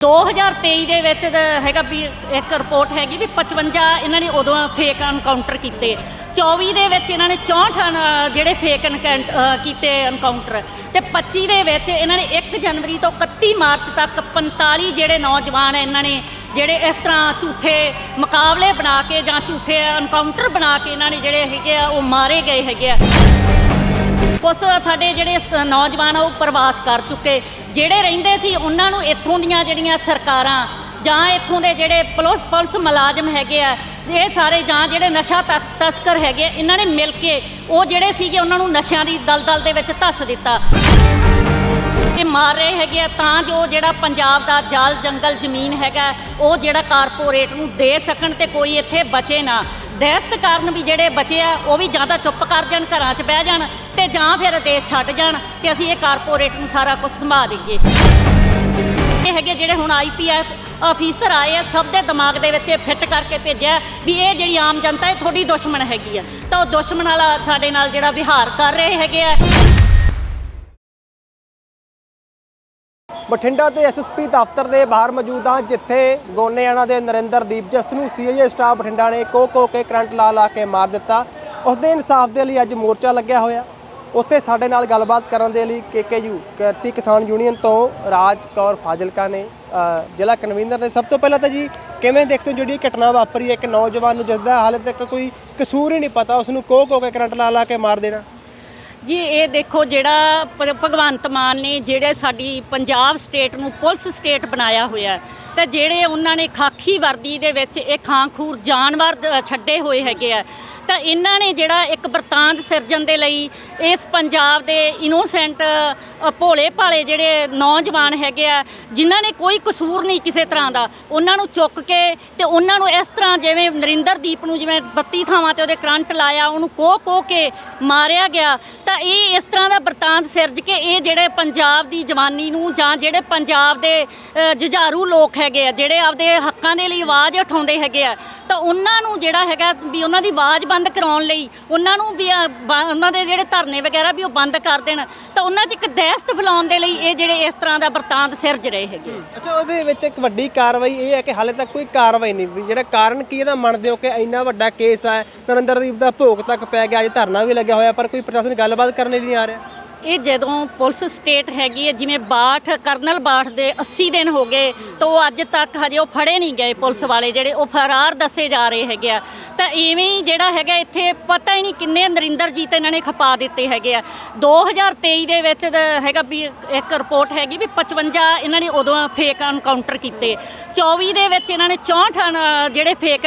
2023 ਦੇ ਵਿੱਚ ਦਾ ਹੈਗਾ ਵੀ ਇੱਕ ਰਿਪੋਰਟ ਹੈਗੀ ਵੀ 55 ਇਹਨਾਂ ਨੇ ਉਦੋਂ ਫੇਕ ਐਨਕਾਊਂਟਰ ਕੀਤੇ। 24 ਦੇ ਵਿੱਚ ਇਹਨਾਂ ਨੇ 64 ਜਿਹੜੇ ਫੇਕ ਕੀਤੇ ਐਨਕਾਊਂਟਰ ਤੇ 25 ਦੇ ਵਿੱਚ ਇਹਨਾਂ ਨੇ 1 ਜਨਵਰੀ ਤੋਂ 31 ਮਾਰਚ ਤੱਕ 45 ਜਿਹੜੇ ਨੌਜਵਾਨ ਇਹਨਾਂ ਨੇ, ਜਿਹੜੇ ਇਸ ਤਰ੍ਹਾਂ ਝੂਠੇ ਮੁਕਾਬਲੇ ਬਣਾ ਕੇ ਜਾਂ ਝੂਠੇ ਐਨਕਾਊਂਟਰ ਬਣਾ ਕੇ ਇਹਨਾਂ ਨੇ ਜਿਹੜੇ ਹੈਗੇ ਆ, ਉਹ ਮਾਰੇ ਗਏ ਹੈਗੇ ਆ। ਕੁਛ ਸਾਡੇ ਜਿਹੜੇ ਸ- ਨੌਜਵਾਨ ਆ ਉਹ ਪ੍ਰਵਾਸ ਕਰ ਚੁੱਕੇ। ਜਿਹੜੇ ਰਹਿੰਦੇ ਸੀ ਉਹਨਾਂ ਨੂੰ ਇੱਥੋਂ ਦੀਆਂ ਜਿਹੜੀਆਂ ਸਰਕਾਰਾਂ ਜਾਂ ਇੱਥੋਂ ਦੇ ਜਿਹੜੇ ਪੁਲਿਸ ਪੁਲਿਸ ਮੁਲਾਜ਼ਮ ਹੈਗੇ ਆ ਇਹ ਸਾਰੇ ਜਾਂ ਜਿਹੜੇ ਨਸ਼ਾ ਤਸ- ਤਸਕਰ ਹੈਗੇ ਆ, ਇਹਨਾਂ ਨੇ ਮਿਲ ਕੇ ਉਹ ਜਿਹੜੇ ਸੀਗੇ ਉਹਨਾਂ ਨੂੰ ਨਸ਼ਿਆਂ ਦੀ ਦਲਦਲ ਦੇ ਵਿੱਚ ਧੱਸ ਦਿੱਤਾ। ਇਹ ਮਾਰ ਰਹੇ ਹੈਗੇ ਆ ਤਾਂ ਜੋ ਜਿਹੜਾ ਪੰਜਾਬ ਦਾ ਜਲ ਜੰਗਲ ਜ਼ਮੀਨ ਹੈਗਾ ਉਹ ਜਿਹੜਾ ਕਾਰਪੋਰੇਟ ਨੂੰ ਦੇ ਸਕਣ ਤੇ ਕੋਈ ਇੱਥੇ ਬਚੇ ਨਾ। ਦਹਿਸ਼ਤ ਕਾਰਨ ਵੀ ਜਿਹੜੇ ਬਚੇ ਆ, ਉਹ ਵੀ ਜ਼ਿਆਦਾ ਚੁੱਪ ਕਰ ਜਾਣ, ਘਰਾਂ 'ਚ ਬਹਿ ਜਾਣ ਤੇ ਜਾਂ ਫਿਰ ਦੇਸ਼ ਛੱਡ ਜਾਣ ਤੇ ਅਸੀਂ ਇਹ ਕਾਰਪੋਰੇਟ ਨੂੰ ਸਾਰਾ ਕੁਝ ਸੰਭਾਲ ਦਈਏ। ਇਹ ਹੈਗੇ ਜਿਹੜੇ ਹੁਣ ਆਈਪੀਐਫ ਅਫੀਸਰ ਆਏ ਆ, ਸਭ ਦੇ ਦਿਮਾਗ ਦੇ ਵਿੱਚ ਇਹ ਫਿੱਟ ਕਰਕੇ ਭੇਜਿਆ ਵੀ ਇਹ ਜਿਹੜੀ ਆਮ ਜਨਤਾ, ਇਹ ਤੁਹਾਡੀ ਦੁਸ਼ਮਣ ਹੈਗੀ ਆ। ਤਾਂ ਉਹ ਦੁਸ਼ਮਣ ਵਾਲਾ ਸਾਡੇ ਨਾਲ ਜਿਹੜਾ ਵਿਹਾਰ ਕਰ ਰਹੇ ਹੈਗੇ ਆ। ਬਠਿੰਡਾ ਦੇ ਐਸਐਸਪੀ ਦਫ਼ਤਰ ਦੇ ਬਾਹਰ ਮੌਜੂਦ ਹਾਂ, ਜਿੱਥੇ ਗੋਨੇਆਣਾ ਦੇ ਨਰਿੰਦਰਦੀਪ ਜਿਸ ਨੂੰ ਸੀਆਈਏ ਸਟਾਫ ਬਠਿੰਡਾ ਨੇ ਕੋ ਕੋ ਕੇ ਕਰੰਟ ਲਾ ਲਾ ਕੇ ਮਾਰ ਦਿੱਤਾ। ਉਸ ਦੇ ਇਨਸਾਫ ਦੇ ਲਈ ਅੱਜ ਮੋਰਚਾ ਲੱਗਿਆ ਹੋਇਆ। ਉੱਥੇ ਸਾਡੇ ਨਾਲ ਗੱਲਬਾਤ ਕਰਨ ਦੇ ਲਈ ਕੇਕੇਯੂ ਕਿਰਤੀ ਕਿਸਾਨ ਯੂਨੀਅਨ ਤੋਂ ਰਾਜ ਕੌਰ ਫਾਜ਼ਿਲਕਾ ਨੇ ਜ਼ਿਲ੍ਹਾ ਕਨਵੀਨਰ ਨੇ। ਸਭ ਤੋਂ ਪਹਿਲਾਂ ਤਾਂ ਜੀ, ਕਿਵੇਂ ਦੇਖਦੇ ਹੋ ਜਿਹੜੀ ਘਟਨਾ ਵਾਪਰੀ ਹੈ? ਇੱਕ ਨੌਜਵਾਨ ਨੂੰ ਜਿਸਦਾ ਹਾਲੇ ਤੱਕ ਕੋਈ ਕਸੂਰ ਹੀ ਨਹੀਂ ਪਤਾ ਉਸ ਨੂੰ ਕੋ ਕੋ ਕੇ ਕਰੰਟ ਲਾ ਲਾ ਕੇ ਮਾਰ ਦੇਣਾ। ਜੀ ਇਹ ਦੇਖੋ ਜਿਹੜਾ ਭ- ਭਗਵੰਤ ਮਾਨ ਨੇ ਜਿਹੜੇ ਸਾਡੀ ਪੰਜਾਬ ਸਟੇਟ ਨੂੰ ਪੁਲਿਸ ਸਟੇਟ ਬਣਾਇਆ ਹੋਇਆ ਹੈ, ਤੇ ਜਿਹੜੇ ਉਹਨਾਂ ਨੇ ਖਾਕੀ ਵਰਦੀ ਦੇ ਵਿੱਚ ਇਹ ਖਾਂਖੂਰ ਜਾਨਵਰ ਛੱਡੇ ਹੋਏ ਹੈਗੇ ਆ। ਤਾਂ ਇਹਨਾਂ ਨੇ ਜਿਹੜਾ ਇੱਕ ਬਰਤਾਂਤ ਸਿਰਜਣ ਦੇ ਲਈ ਇਸ ਪੰਜਾਬ ਦੇ ਇਨੋਸੈਂਟ ਭੋਲੇ ਭਾਲੇ ਜਿਹੜੇ ਨੌਜਵਾਨ ਹੈਗੇ ਆ, ਜਿਨ੍ਹਾਂ ਨੇ ਕੋਈ ਕਸੂਰ ਨਹੀਂ ਕਿਸੇ ਤਰ੍ਹਾਂ ਦਾ। ਉਹਨਾਂ ਨੂੰ ਚੁੱਕ ਕੇ ਤੇ ਉਹਨਾਂ ਨੂੰ ਇਸ ਤਰ੍ਹਾਂ ਜਿਵੇਂ ਨਰਿੰਦਰਦੀਪ ਨੂੰ ਜਿਵੇਂ 32 ਥਾਵਾਂ ਤੇ ਉਹਦੇ ਕਰੰਟ ਲਾਇਆ, ਉਹਨੂੰ ਕੋਹ ਕੋਹ ਕੇ ਮਾਰਿਆ ਗਿਆ। ਤਾਂ ਇਹ ਇਸ ਤਰ੍ਹਾਂ ਦਾ ਬਰਤਾਂਤ ਸਿਰਜ ਕੇ ਇਹ ਜਿਹੜੇ ਪੰਜਾਬ ਦੀ ਜਵਾਨੀ ਨੂੰ ਜਾਂ ਜਿਹੜੇ ਪੰਜਾਬ ਦੇ ਜੁਝਾਰੂ ਲੋਕ ਹੈਗੇ ਆ, ਜਿਹੜੇ ਆਪਦੇ ਹੱਕਾਂ ਦੇ ਲਈ ਆਵਾਜ਼ ਉਠਾਉਂਦੇ ਹੈਗੇ ਆ, ਤਾਂ ਉਹਨਾਂ ਨੂੰ ਜਿਹੜਾ ਹੈਗਾ ਵੀ ਉਹਨਾਂ ਦੀ ਆਵਾਜ਼ ਬੰਦ ਕਰਾਉਣ ਲਈ, ਉਹਨਾਂ ਨੂੰ ਵੀ ਉਹਨਾਂ ਦੇ ਜਿਹੜੇ ਧਰਨੇ ਵਗੈਰਾ ਵੀ ਉਹ ਬੰਦ ਕਰ ਦੇਣ, ਤਾਂ ਉਹਨਾਂ 'ਚ ਇੱਕ ਦਹਿਸ਼ਤ ਫੈਲਾਉਣ ਦੇ ਲਈ ਇਹ ਜਿਹੜੇ ਇਸ ਤਰ੍ਹਾਂ ਦਾ ਬਰਤਾਂਤ ਸਿਰਜ ਰਹੇ ਹੈਗੇ ਅੱਛਾ, ਉਹਦੇ ਵਿੱਚ ਇੱਕ ਵੱਡੀ ਕਾਰਵਾਈ ਇਹ ਹੈ ਕਿ ਹਾਲੇ ਤੱਕ ਕੋਈ ਕਾਰਵਾਈ ਨਹੀਂ ਜਿਹੜਾ ਕਾਰਨ ਕੀ ਇਹਦਾ ਮੰਨਦੇ ਹੋ ਕਿ ਇੰਨਾ ਵੱਡਾ ਕੇਸ ਹੈ, ਨਰਿੰਦਰਦੀਪ ਦਾ ਭੋਗ ਤੱਕ ਪੈ ਗਿਆ, ਅੱਜ ਧਰਨਾ ਵੀ ਲੱਗਿਆ ਹੋਇਆ, ਪਰ ਕੋਈ ਪ੍ਰਸ਼ਾਸਨ ਗੱਲਬਾਤ ਕਰਨ ਲਈ ਨਹੀਂ ਆ ਰਿਹਾ? ਇਹ ਜਦੋਂ ਪੁਲਿਸ ਸਟੇਟ ਹੈਗੀ ਹੈ, ਜਿਵੇਂ ਬਾਠ, ਕਰਨਲ ਬਾਠ ਦੇ 80 ਦਿਨ ਹੋ ਗਏ, ਤਾਂ ਉਹ ਅੱਜ ਤੱਕ ਹਜੇ ਉਹ ਫੜੇ ਨਹੀਂ ਗਏ ਪੁਲਿਸ ਵਾਲੇ ਜਿਹੜੇ ਉਹ ਫਰਾਰ ਦੱਸੇ ਜਾ ਰਹੇ ਹੈਗੇ ਆ। ਤਾਂ ਇਵੇਂ ਹੀ ਜਿਹੜਾ ਹੈਗਾ ਇੱਥੇ ਪਤਾ ਹੀ ਨਹੀਂ ਕਿੰਨੇ ਨਰਿੰਦਰਜੀਤ ਇਹਨਾਂ ਨੇ ਖਪਾ ਦਿੱਤੇ ਹੈਗੇ ਆ। 2023 ਦੇ ਵਿੱਚ ਹੈਗਾ ਵੀ ਇੱਕ ਰਿਪੋਰਟ ਹੈਗੀ ਵੀ 55 ਇਹਨਾਂ ਨੇ ਉਦੋਂ ਫੇਕ ਐਨਕਾਊਂਟਰ ਕੀਤੇ। 24 ਦੇ ਵਿੱਚ ਇਹਨਾਂ ਨੇ 64 ਜਿਹੜੇ ਫੇਕ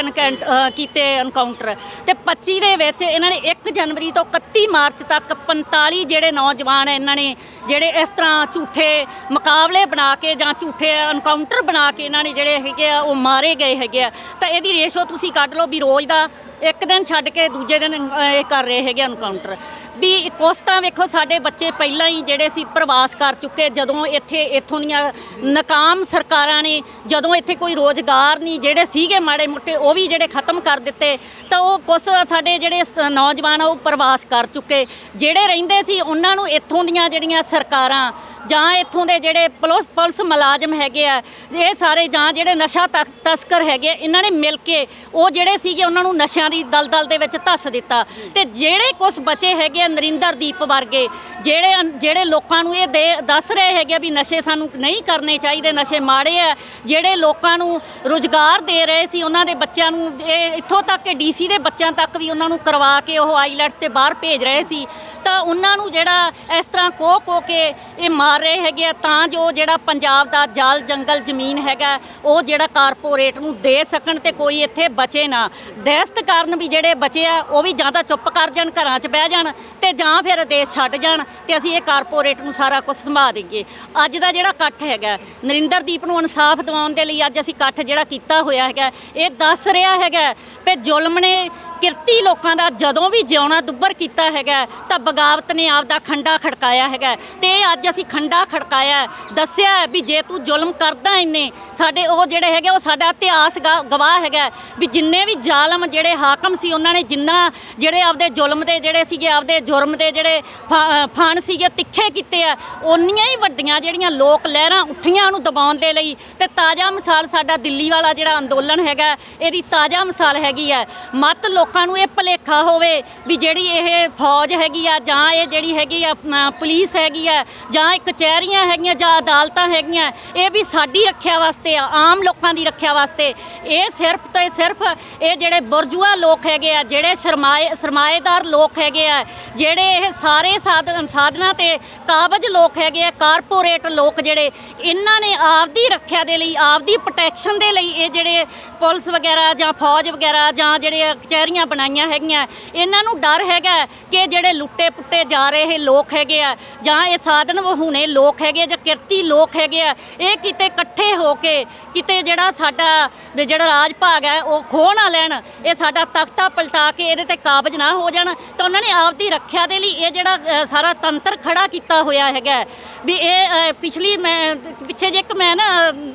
ਕੀਤੇ ਐਨਕਾਊਂਟਰ ਤੇ 25 ਦੇ ਵਿੱਚ ਇਹਨਾਂ ਨੇ 1 ਜਨਵਰੀ ਤੋਂ 31 ਮਾਰਚ ਤੱਕ 45 ਜਿਹੜੇ ਨੌਜਵਾਨ ਹੈ, ਇਹਨਾਂ ਨੇ ਜਿਹੜੇ ਇਸ ਤਰ੍ਹਾਂ ਝੂਠੇ ਮੁਕਾਬਲੇ ਬਣਾ ਕੇ ਜਾਂ ਝੂਠੇ ਐਨਕਾਊਂਟਰ ਬਣਾ ਕੇ ਇਹਨਾਂ ਨੇ ਜਿਹੜੇ ਹੈਗੇ ਆ, ਉਹ ਮਾਰੇ ਗਏ ਹੈਗੇ ਆ। ਤਾਂ ਇਹਦੀ ਰੇਸ਼ੋ ਤੁਸੀਂ ਕੱਢ ਲਓ ਵੀ ਰੋਜ਼ ਦਾ ਇੱਕ ਦਿਨ ਛੱਡ ਕੇ ਦੂਜੇ ਦਿਨ ਇਹ ਕਰ ਰਹੇ ਹੈਗੇ ਐਨਕਾਊਂਟਰ ਵੀ ਕੁਛ ਤਾਂ ਵੇਖੋ, ਸਾਡੇ ਬੱਚੇ ਪਹਿਲਾਂ ਹੀ ਜਿਹੜੇ ਸੀ ਪ੍ਰਵਾਸ ਕਰ ਚੁੱਕੇ, ਜਦੋਂ ਇੱਥੇ, ਇੱਥੋਂ ਦੀਆਂ ਨਕਾਮ ਸਰਕਾਰਾਂ ਨੇ, ਜਦੋਂ ਇੱਥੇ ਕੋਈ ਰੋਜ਼ਗਾਰ ਨਹੀਂ, ਜਿਹੜੇ ਸੀਗੇ ਮਾੜੇ ਮੋਟੇ, ਉਹ ਵੀ ਜਿਹੜੇ ਖਤਮ ਕਰ ਦਿੱਤੇ, ਤਾਂ ਉਹ ਕੁਛ ਸਾਡੇ ਜਿਹੜੇ ਨੌਜਵਾਨ ਆ, ਉਹ ਪ੍ਰਵਾਸ ਕਰ ਚੁੱਕੇ। ਜਿਹੜੇ ਰਹਿੰਦੇ ਸੀ, ਉਹਨਾਂ ਨੂੰ ਇੱਥੋਂ ਦੀਆਂ ਜਿਹੜੀਆਂ ਸਰਕਾਰਾਂ ਜਾਂ ਇੱਥੋਂ ਦੇ ਜਿਹੜੇ ਪੁਲਿਸ ਪੁਲਿਸ ਮੁਲਾਜ਼ਮ ਹੈਗੇ ਆ ਇਹ ਸਾਰੇ ਜਾਂ ਜਿਹੜੇ ਨਸ਼ਾ ਤਸ- ਤਸਕਰ ਹੈਗੇ ਆ, ਇਹਨਾਂ ਨੇ ਮਿਲ ਕੇ ਉਹ ਜਿਹੜੇ ਸੀਗੇ ਉਹਨਾਂ ਨੂੰ ਨਸ਼ਿਆਂ ਦੀ ਦਲਦਲ ਦੇ ਵਿੱਚ ਧੱਸ ਦਿੱਤਾ। ਤੇ ਜਿਹੜੇ ਕੁਝ ਬਚੇ ਹੈਗੇ ਆ ਨਰਿੰਦਰਦੀਪ ਵਰਗੇ ਜਿਹੜੇ ਜਿਹੜੇ ਲੋਕਾਂ ਨੂੰ ਇਹ ਦੇ ਦੱਸ ਰਹੇ ਹੈਗੇ ਆ ਵੀ ਨਸ਼ੇ ਸਾਨੂੰ ਨਹੀਂ ਕਰਨੇ ਚਾਹੀਦੇ ਨਸ਼ੇ ਮਾੜੇ ਆ ਜਿਹੜੇ ਲੋਕਾਂ ਨੂੰ ਰੁਜ਼ਗਾਰ ਦੇ ਰਹੇ ਸੀ ਉਹਨਾਂ ਦੇ ਬੱਚਿਆਂ ਨੂੰ ਇਹ ਇੱਥੋਂ ਤੱਕ ਕਿ ਡੀਸੀ ਦੇ ਬੱਚਿਆਂ ਤੱਕ ਵੀ ਉਹਨਾਂ ਨੂੰ ਕਰਵਾ ਕੇ ਉਹ ਆਈਲੈਟਸ ਤੇ ਬਾਹਰ ਭੇਜ ਰਹੇ ਸੀ। ਤਾਂ ਉਹਨਾਂ ਨੂੰ ਜਿਹੜਾ ਇਸ ਤਰ੍ਹਾਂ ਕੋਹ ਕੋ ਕੇ ਇਹ ਮਾਰ ਰਹੇ ਹੈਗੇ ਆ, ਤਾਂ ਜੋ ਜਿਹੜਾ ਪੰਜਾਬ ਦਾ ਜਲ ਜੰਗਲ ਜ਼ਮੀਨ ਹੈਗਾ, ਉਹ ਜਿਹੜਾ ਕਾਰਪੋਰੇਟ ਨੂੰ ਦੇ ਸਕਣ ਤੇ ਕੋਈ ਇੱਥੇ ਬਚੇ ਨਾ। ਦਹਿਸ਼ਤ ਕਾਰਨ ਵੀ ਜਿਹੜੇ ਬਚੇ ਆ, ਉਹ ਵੀ ਜਾਂ ਤਾਂ ਚੁੱਪ ਕਰ ਜਾਣ, ਘਰਾਂ 'ਚ ਬਹਿ ਜਾਣ ਤੇ ਜਾਂ ਫਿਰ ਦੇਸ਼ ਛੱਡ ਜਾਣ ਤੇ ਅਸੀਂ ਇਹ ਕਾਰਪੋਰੇਟ ਨੂੰ ਸਾਰਾ ਕੁਝ ਸੰਭਾਲ ਦਈਏ। ਅੱਜ ਦਾ ਜਿਹੜਾ ਇਕੱਠ ਹੈਗਾ, ਨਰਿੰਦਰਦੀਪ ਨੂੰ ਇਨਸਾਫ ਦਿਵਾਉਣ ਦੇ ਲਈ ਅੱਜ ਅਸੀਂ ਇਕੱਠ ਜਿਹੜਾ ਕੀਤਾ ਹੋਇਆ ਹੈਗਾ, ਇਹ ਦੱਸ ਰਿਹਾ ਹੈਗਾ ਕਿ ਜ਼ੁਲਮ ਨੇ ਕਿਰਤੀ ਲੋਕਾਂ ਦਾ ਜਦੋਂ ਵੀ ਜਿਉਣਾ ਦੁੱਬਰ ਕੀਤਾ ਹੈਗਾ, ਤਾਂ ਬਗਾਵਤ ਨੇ ਆਪਦਾ ਖੰਡਾ ਖੜਕਾਇਆ ਹੈਗਾ। ਤੇ ਇਹ ਅੱਜ ਅਸੀਂ ਖੰਡਾ ਖੜਕਾਇਆ, ਦੱਸਿਆ ਵੀ ਜੇ ਤੂੰ ਜ਼ੁਲਮ ਕਰਦਾ ਇੰਨੇ, ਸਾਡੇ ਉਹ ਜਿਹੜੇ ਹੈਗੇ, ਉਹ ਸਾਡਾ ਇਤਿਹਾਸ ਗਾ- ਗਵਾਹ ਹੈਗਾ। ਵੀ ਜਿੰਨੇ ਵੀ ਜ਼ਾਲਮ ਜਿਹੜੇ ਹਾਕਮ ਸੀ, ਉਹਨਾਂ ਨੇ ਜਿੰਨਾ ਜਿਹੜੇ ਆਪਦੇ ਜ਼ੁਲਮ ਦੇ ਜਿਹੜੇ ਸੀਗੇ, ਆਪਦੇ ਜੁਰਮ ਦੇ ਜਿਹੜੇ ਫਾ- ਫਣ ਸੀਗੇ, ਤਿੱਖੇ ਕੀਤੇ ਆ, ਓਨੀਆਂ ਹੀ ਵੱਡੀਆਂ ਜਿਹੜੀਆਂ ਲੋਕ ਲਹਿਰਾਂ ਉੱਠੀਆਂ ਉਹਨੂੰ ਦਬਾਉਣ ਦੇ ਲਈ। ਤੇ ਤਾਜ਼ਾ ਮਿਸਾਲ ਸਾਡਾ ਦਿੱਲੀ ਵਾਲਾ ਜਿਹੜਾ ਅੰਦੋਲਨ ਹੈਗਾ, ਇਹਦੀ ਤਾਜ਼ਾ ਮਿਸਾਲ ਹੈਗੀ ਹੈ ਮਤ ਲੋਕ ਲੋਕਾਂ ਨੂੰ ਇਹ ਭਲੇਖਾ ਹੋਵੇ ਵੀ ਜਿਹੜੀ ਇਹ ਫੌਜ ਹੈਗੀ ਆ ਜਾਂ ਇਹ ਜਿਹੜੀ ਹੈਗੀ ਆ ਅਮ, ਪੁਲਿਸ ਹੈਗੀ ਆ ਜਾਂ ਇਹ ਕਚਹਿਰੀਆਂ ਹੈਗੀਆਂ ਜਾਂ ਅਦਾਲਤਾਂ ਹੈਗੀਆਂ ਇਹ ਵੀ ਸਾਡੀ ਰੱਖਿਆ ਵਾਸਤੇ ਆ ਆਮ ਲੋਕਾਂ ਦੀ ਰੱਖਿਆ ਵਾਸਤੇ। ਇਹ ਸਿਰਫ ਤੇ ਸਿਰਫ ਇਹ ਜਿਹੜੇ ਬੁਰਜੂਆ ਲੋਕ ਹੈਗੇ ਆ ਜਿਹੜੇ ਸਰਮਾਏ ਸਰਮਾਏਦਾਰ ਲੋਕ ਹੈਗੇ ਆ ਜਿਹੜੇ ਇਹ ਸਾਰੇ ਸਾਧਨ ਸਾਧਨਾਂ ਤੇ ਕਾਬਜ ਲੋਕ ਹੈਗੇ ਆ ਕਾਰਪੋਰੇਟ ਲੋਕ ਜਿਹੜੇ ਇਹਨਾਂ ਨੇ ਆਪਦੀ ਰੱਖਿਆ ਦੇ ਲਈ ਆਪਦੀ ਪ੍ਰੋਟੈਕਸ਼ਨ ਦੇ ਲਈ ਇਹ ਜਿਹੜੇ ਪੁਲਿਸ ਵਗੈਰਾ ਜਾਂ ਫੌਜ ਵਗੈਰਾ ਜਾਂ ਜਿਹੜੇ ਕਚਹਿਰੀਆਂ ਬਣਾਈਆਂ ਹੈਗੀਆਂ, ਇਹਨਾਂ ਨੂੰ ਡਰ ਹੈਗਾ ਕਿ ਜਿਹੜੇ ਲੁੱਟੇ ਪੁੱਟੇ ਜਾ ਰਹੇ ਲੋਕ ਹੈਗੇ ਆ, ਜਾਂ ਇਹ ਸਾਧਨ ਵਹੂਣੇ ਲੋਕ ਹੈਗੇ ਆ ਜਾਂ ਕਿਰਤੀ ਲੋਕ ਹੈਗੇ ਆ, ਇਹ ਕਿਤੇ ਇਕੱਠੇ ਹੋ ਕੇ ਕਿਤੇ ਜਿਹੜਾ ਸਾਡਾ ਜਿਹੜਾ ਰਾਜ ਭਾਗ ਹੈ, ਉਹ ਖੋਹ ਨਾ ਲੈਣ, ਇਹ ਸਾਡਾ ਤਖਤਾ ਪਲਟਾ ਕੇ ਇਹਦੇ ਤੇ ਕਾਬਜ ਨਾ ਹੋ ਜਾਣ, ਤਾਂ ਉਹਨਾਂ ਨੇ ਆਪ ਦੀ ਰੱਖਿਆ ਦੇ ਲਈ ਇਹ ਜਿਹੜਾ ਸਾਰਾ ਤੰਤਰ ਖੜਾ ਕੀਤਾ ਹੋਇਆ ਹੈਗਾ ਵੀ ਇਹ ਪਿਛਲੀ ਮੈਂ, ਪਿੱਛੇ ਜੇ ਇੱਕ ਮੈਂ ਨਾ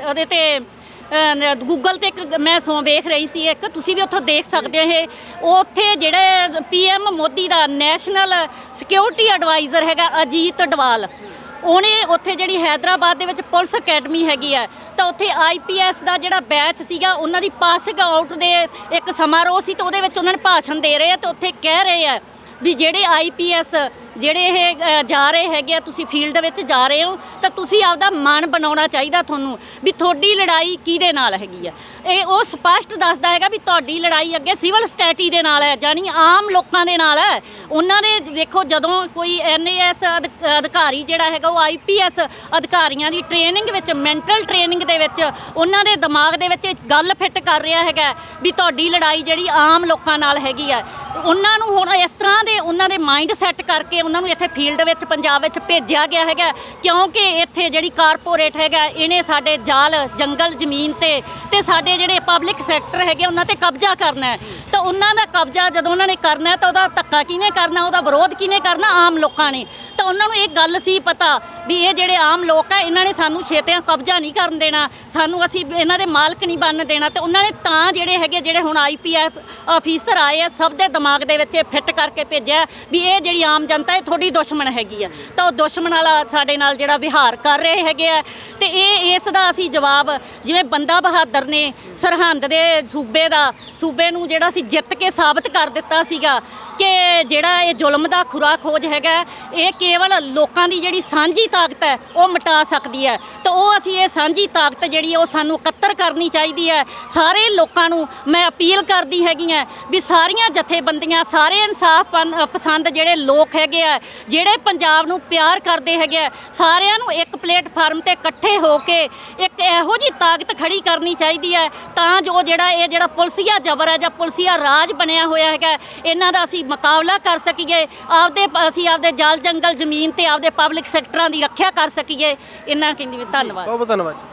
ਉਹਦੇ ਤੇ ਗੂਗਲ ਤੇ ਇੱਕ ਮੈਂ ਸੋ ਵੇਖ ਰਹੀ ਸੀ ਇੱਕ, ਤੁਸੀਂ ਵੀ ਉੱਥੋਂ ਦੇਖ ਸਕਦੇ ਹੋ ਇਹ। ਉੱਥੇ ਜਿਹੜੇ ਪੀਐਮ ਮੋਦੀ ਦਾ ਨੈਸ਼ਨਲ ਸਿਕਿਉਰਿਟੀ ਐਡਵਾਈਜ਼ਰ ਹੈਗਾ, ਅਜੀਤ ਡਵਾਲ। ਉਹਨੇ ਉੱਥੇ ਜਿਹੜੀ ਹੈਦਰਾਬਾਦ ਦੇ ਵਿੱਚ ਪੁਲਿਸ ਅਕੈਡਮੀ ਹੈਗੀ ਆ, ਤਾਂ ਉੱਥੇ ਆਈਪੀਐਸ ਦਾ ਜਿਹੜਾ ਬੈਚ ਸੀਗਾ, ਉਹਨਾਂ ਦੀ ਪਾਸਿੰਗ ਆਊਟ ਦੇ ਇੱਕ ਸਮਾਰੋਹ ਸੀ, ਤਾਂ ਉਹਦੇ ਵਿੱਚ ਉਹਨਾਂ ਨੇ ਭਾਸ਼ਣ ਦੇ ਰਹੇ ਆ ਤੇ ਉੱਥੇ ਕਹਿ ਰਹੇ ਆ ਵੀ ਜਿਹੜੇ ਆਈਪੀਐਸ ਜਿਹੜੇ ਇਹ ਅ, ਜਾ ਰਹੇ ਹੈਗੇ ਆ ਤੁਸੀਂ ਫੀਲਡ ਵਿੱਚ ਜਾ ਰਹੇ ਹੋ ਤਾਂ ਤੁਸੀਂ ਆਪਦਾ ਮਨ ਬਣਾਉਣਾ ਚਾਹੀਦਾ ਤੁਹਾਨੂੰ ਵੀ ਤੁਹਾਡੀ ਲੜਾਈ ਕਿਹਦੇ ਨਾਲ ਹੈਗੀ ਆ। ਇਹ ਉਹ ਸਪਸ਼ਟ ਦੱਸਦਾ ਹੈਗਾ ਵੀ ਤੁਹਾਡੀ ਲੜਾਈ ਅੱਗੇ ਸਿਵਲ ਸਟੈਟੀ ਦੇ ਨਾਲ ਹੈ ਜਾਨੀ ਆਮ ਲੋਕਾਂ ਦੇ ਨਾਲ ਹੈ। ਉਹਨਾਂ ਦੇ ਦੇਖੋ ਜਦੋਂ ਕੋਈ ਐਨਏਐਸ ਅਧਿਕਾਰੀ ਜਿਹੜਾ ਹੈਗਾ ਉਹ ਆਈਪੀਐਸ ਅਧਿਕਾਰੀਆਂ ਦੀ ਟ੍ਰੇਨਿੰਗ ਵਿੱਚ ਮੈਂਟਲ ਟ੍ਰੇਨਿੰਗ ਦੇ ਵਿੱਚ ਉਹਨਾਂ ਦੇ ਦਿਮਾਗ ਦੇ ਵਿੱਚ ਇਹ ਗੱਲ ਫਿੱਟ ਕਰ ਰਿਹਾ ਹੈਗਾ ਵੀ ਤੁਹਾਡੀ ਲੜਾਈ ਜਿਹੜੀ ਆਮ ਲੋਕਾਂ ਨਾਲ ਹੈਗੀ ਆ। ਉਹਨਾਂ ਨੂੰ ਹੁਣ ਇਸ ਤਰ੍ਹਾਂ ਦੇ ਉਹਨਾਂ ਦੇ ਮਾਈਂਡ ਸੈੱਟ ਕਰਕੇ ਉਹਨਾਂ ਨੂੰ ਇੱਥੇ ਫੀਲਡ ਵਿੱਚ, ਪੰਜਾਬ ਵਿੱਚ ਭੇਜਿਆ ਗਿਆ ਹੈਗਾ। ਕਿਉਂਕਿ ਇੱਥੇ ਜਿਹੜੀ ਕਾਰਪੋਰੇਟ ਹੈਗਾ, ਇਹਨੇ ਸਾਡੇ ਜਾਲ, ਜੰਗਲ, ਜ਼ਮੀਨ ਤੇ ਤੇ ਸਾਡੇ ਜਿਹੜੇ ਪਬਲਿਕ ਸੈਕਟਰ ਹੈਗੇ, ਉਹਨਾਂ ਤੇ ਕਬਜ਼ਾ ਕਰਨਾ ਹੈ। ਤਾਂ ਉਹਨਾਂ ਦਾ ਕਬਜ਼ਾ ਜਦੋਂ ਉਹਨਾਂ ਨੇ ਕਰਨਾ ਤਾਂ ਉਹਦਾ ਧੱਕਾ ਕਿਵੇਂ ਕਰਨਾ, ਉਹਦਾ ਵਿਰੋਧ ਕਿਵੇਂ ਕਰਨਾ ਆਮ ਲੋਕਾਂ ਨੇ? ਤਾਂ ਉਹਨਾਂ ਨੂੰ ਇਹ ਗੱਲ ਸੀ ਪਤਾ ਵੀ ਇਹ ਜਿਹੜੇ ਆਮ ਲੋਕ ਆ, ਇਹਨਾਂ ਨੇ ਸਾਨੂੰ ਛੇਤਿਆਂ ਕਬਜ਼ਾ ਨਹੀਂ ਕਰਨ ਦੇਣਾ, ਸਾਨੂੰ ਅਸੀਂ ਇਹਨਾਂ ਦੇ ਮਾਲਕ ਨਹੀਂ ਬਣਨ ਦੇਣਾ, ਤੇ ਉਹਨਾਂ ਨੇ ਤਾਂ ਜਿਹੜੇ ਹੈਗੇ, ਜਿਹੜੇ ਹੁਣ ਆਈਪੀਐਫ ਅਫੀਸਰ ਆਏ ਆ, ਸਭ ਦੇ ਦਿਮਾਗ ਦੇ ਵਿੱਚ ਇਹ ਫਿੱਟ ਕਰਕੇ ਭੇਜਿਆ ਵੀ ਇਹ ਜਿਹੜੀ ਆਮ ਜਨਤਾ, ਇਹ ਤੁਹਾਡੀ ਦੁਸ਼ਮਣ ਹੈਗੀ ਆ। ਤਾਂ ਉਹ ਦੁਸ਼ਮਣ ਵਾਲਾ ਸਾਡੇ ਨਾਲ ਜਿਹੜਾ ਵਿਹਾਰ ਕਰ ਰਹੇ ਹੈਗੇ ਆ। ਤੇ ਇਹ, ਇਸ ਦਾ ਅਸੀਂ ਜਵਾਬ, ਜਿਵੇਂ ਬੰਦਾ ਬਹਾਦਰ ਨੇ ਸਰਹੰਦ ਦੇ ਸੂਬੇ ਦਾ, ਸੂਬੇ ਨੂੰ ਜਿਹੜਾ ਸੀ ਜਿੱਤ ਕੇ ਸਾਬਤ ਕਰ ਦਿੱਤਾ ਸੀਗਾ ਕਿ ਜਿਹੜਾ ਇਹ ਜ਼ੁਲਮ ਦਾ ਖੁਰਾ ਖੋਜ ਹੈਗਾ, ਇਹ ਕੇਵਲ ਲੋਕਾਂ ਦੀ ਜਿਹੜੀ ਸਾਂਝੀ ਤਾਕਤ ਹੈ, ਉਹ ਮਿਟਾ ਸਕਦੀ ਹੈ। ਤਾਂ ਉਹ ਅਸੀਂ ਇਹ ਸਾਂਝੀ ਤਾਕਤ ਜਿਹੜੀ ਹੈ, ਉਹ ਸਾਨੂੰ ਇਕੱਤਰ ਕਰਨੀ ਚਾਹੀਦੀ ਹੈ। ਸਾਰੇ ਲੋਕਾਂ ਨੂੰ ਮੈਂ ਅਪੀਲ ਕਰਦੀ ਹੈਗੀ ਹਾਂ ਵੀ ਸਾਰੀਆਂ ਜਥੇਬੰਦੀਆਂ, ਸਾਰੇ ਇਨਸਾਫ ਪਨ- ਪਸੰਦ ਜਿਹੜੇ ਲੋਕ ਹੈਗੇ ਆ, ਜਿਹੜੇ ਪੰਜਾਬ ਨੂੰ ਪਿਆਰ ਕਰਦੇ ਹੈਗੇ ਆ, ਸਾਰਿਆਂ ਨੂੰ ਇੱਕ ਪਲੇਟਫਾਰਮ ਤੇ ਇਕੱਠੇ ਹੋ ਕੇ ਇੱਕ ਇਹੋ ਜੀ ਤਾਕਤ ਖੜੀ ਕਰਨੀ ਚਾਹੀਦੀ ਹੈ। ਤਾਂ ਜੋ ਜਿਹੜਾ ਇਹ ਜਿਹੜਾ ਪੁਲਸੀਆ ਜ਼ਬਰ ਹੈ ਜਾਂ ਪੁਲਸੀਆ ਰਾਜ ਬਣਿਆ ਹੋਇਆ ਹੈਗਾ। ਇਹਨਾਂ ਦਾ ਅਸੀਂ ਮੁਕਾਬਲਾ ਕਰ ਸਕੀਏ, ਆਪਦੇ ਅਸੀਂ ਆਪਦੇ ਜਲ ਜੰਗਲ ਜ਼ਮੀਨ ਤੇ ਆਪਦੇ ਪਬਲਿਕ ਸੈਕਟਰਾਂ ਦੀ ਰੱਖਿਆ ਕਰ ਸਕੀਏ। ਇਹਨਾਂ ਕਹਿੰਦੀ ਧੰਨਵਾਦ। ਬਹੁਤ ਬਹੁਤ ਧੰਨਵਾਦ